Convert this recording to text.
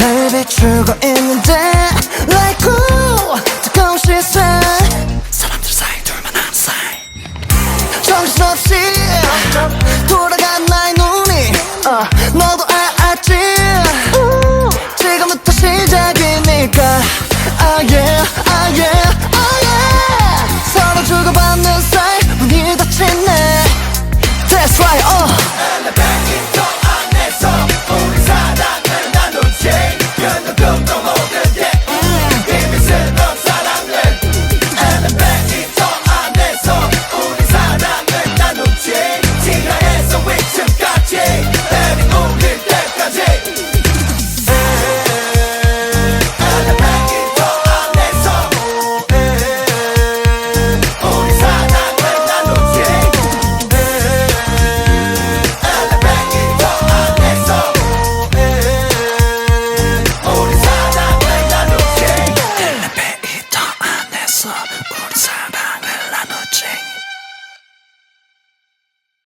날 비추고 있는데 Like up.